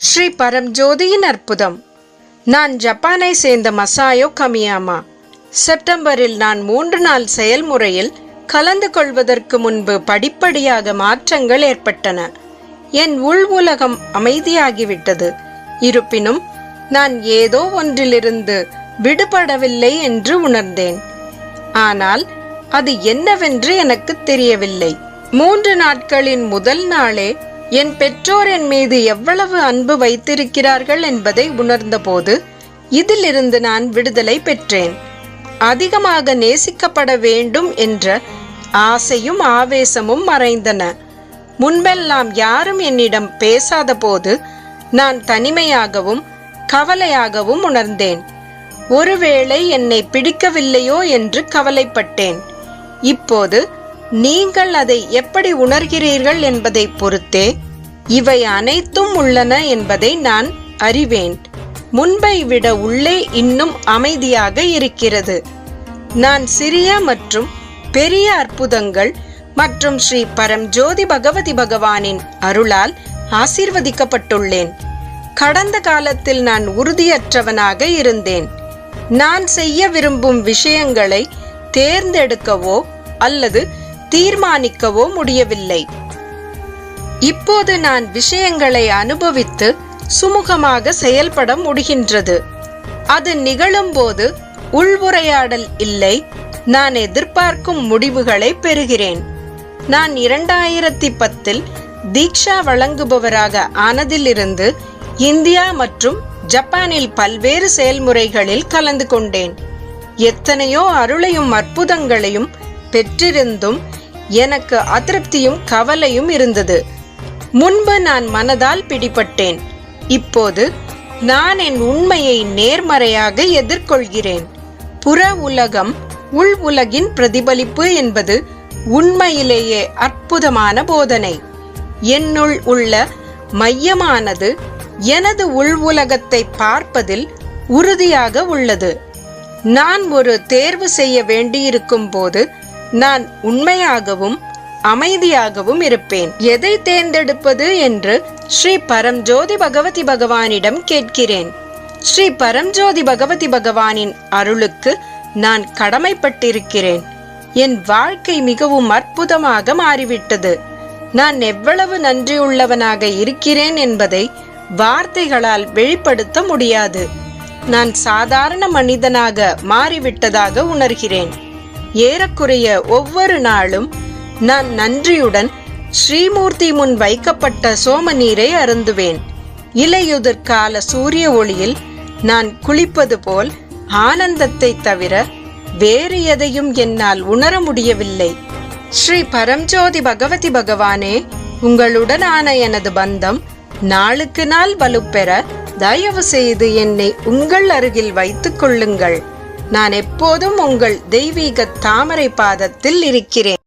ஸ்ரீ பரம் ஜோதியின் அற்புதம். நான் ஜப்பானை சேர்ந்த மசாயோ கமியாமா. செப்டம்பரில் நான் மூன்று நாள் செயல்முறையில் கலந்து கொள்வதற்கு முன்பு படிப்படியாக மாற்றங்கள் ஏற்பட்டன. என் உள் உலகம் அமைதியாகிவிட்டது. இருப்பினும் நான் ஏதோ ஒன்றிலிருந்து விடுபடவில்லை என்று உணர்ந்தேன். ஆனால் அது என்னவென்று எனக்கு தெரியவில்லை. மூன்று நாட்களின் முதல் நாளே என் பெற்றோர் என் மீது எவ்வளவு அன்பு வைத்திருக்கிறார்கள் என்பதை உணர்ந்தபோது இதிலிருந்து நான் விடுதலை பெற்றேன். அதிகமாக நேசிக்கப்பட வேண்டும் என்ற ஆசையும் ஆவேசமும் மறைந்தன. முன்பெல்லாம் யாரும் என்னிடம் பேசாத போது நான் தனிமையாகவும் கவலையாகவும் உணர்ந்தேன். ஒருவேளை என்னை பிடிக்கவில்லையோ என்று கவலைப்பட்டேன். இப்போது நீங்கள் அதை எப்படி உணர்கிறீர்கள் என்பதை பொறுத்தே இவை அனைத்தும் உள்ளன என்பதை நான் அறிவேன். முன்பை விட உள்ளே இன்னும் அமைதியாக இருக்கிறது. நான் சிறிய மற்றும் பெரிய அற்புதங்கள் மற்றும் ஸ்ரீ பரம் ஜோதி பகவதி பகவானின் அருளால் ஆசீர்வதிக்கப்பட்டுள்ளேன். கடந்த காலத்தில் நான் உறுதியற்றவனாக இருந்தேன். நான் செய்ய விரும்பும் விஷயங்களை தேர்ந்தெடுக்கவோ அல்லது தீர்மானிக்கவோ முடியவில்லை. இப்போது நான் விஷயங்களை அனுபவித்து சுமூகமாக செயல்பட முடிகின்றது. அது நிகழும்போது உள்வுரையாடல் இல்லை. நான் எதிர்பார்க்கும் முடிவுகளை பெறுகிறேன். நான் இரண்டாயிரத்தி பத்தில் தீக்ஷா வழங்குபவராக ஆனதிலிருந்து இந்தியா மற்றும் ஜப்பானில் பல்வேறு செயல்முறைகளில் கலந்து கொண்டேன். எத்தனையோ அருளையும் அற்புதங்களையும் பெற்றிருந்தும் எனக்கு அதிருப்தியும் கவலையும் இருந்தது. முன்பு நான் மனதால் பிடிபட்டேன். இப்போது நான் என் உண்மையை நேர்மறையாக எதிர்கொள்கிறேன். புற உலகம் உள் உலகின் பிரதிபலிப்பு என்பது உண்மையிலேயே அற்புதமான போதனை. என்னுள் உள்ள மையமானது எனது உள் உலகத்தை பார்ப்பதில் உறுதியாக உள்ளது. நான் ஒரு தேர்வு செய்ய வேண்டியிருக்கும் போது நான் உண்மையாகவும் அமைதியாகவும் இருப்பேன். எதை தேர்ந்தெடுப்பது என்று ஸ்ரீ பரம்ஜோதி பகவதி பகவானிடம் கேட்கிறேன். ஸ்ரீ பரம்ஜோதி பகவதி பகவானின் அருளுக்கு நான் கடமைப்பட்டிருக்கிறேன். என் வாழ்க்கை மிகவும் அற்புதமாக மாறிவிட்டது. நான் எவ்வளவு நன்றியுள்ளவனாக இருக்கிறேன் என்பதை வார்த்தைகளால் வெளிப்படுத்த முடியாது. நான் சாதாரண மனிதனாக மாறிவிட்டதாக உணர்கிறேன். ஏறக்குறைய ஒவ்வொரு நாளும் நான் நன்றியுடன் ஸ்ரீமூர்த்தி முன் வைக்கப்பட்ட சோம நீரை அருந்துவேன். இலையுதிர் கால சூரிய ஒளியில் நான் குளிப்பது போல் ஆனந்தத்தை தவிர வேறு எதையும் என்னால் உணர முடியவில்லை. ஸ்ரீ பரம்ஜோதி பகவதி பகவானே உங்களுடனான எனது பந்தம் நாளுக்கு நாள் வலுப்பெற தயவு செய்து என்னை உங்கள் அருகில் வைத்துக் கொள்ளுங்கள். நான் எப்போதும் உங்கள் தெய்வீக தாமரை பாதத்தில் இருக்கிறேன்.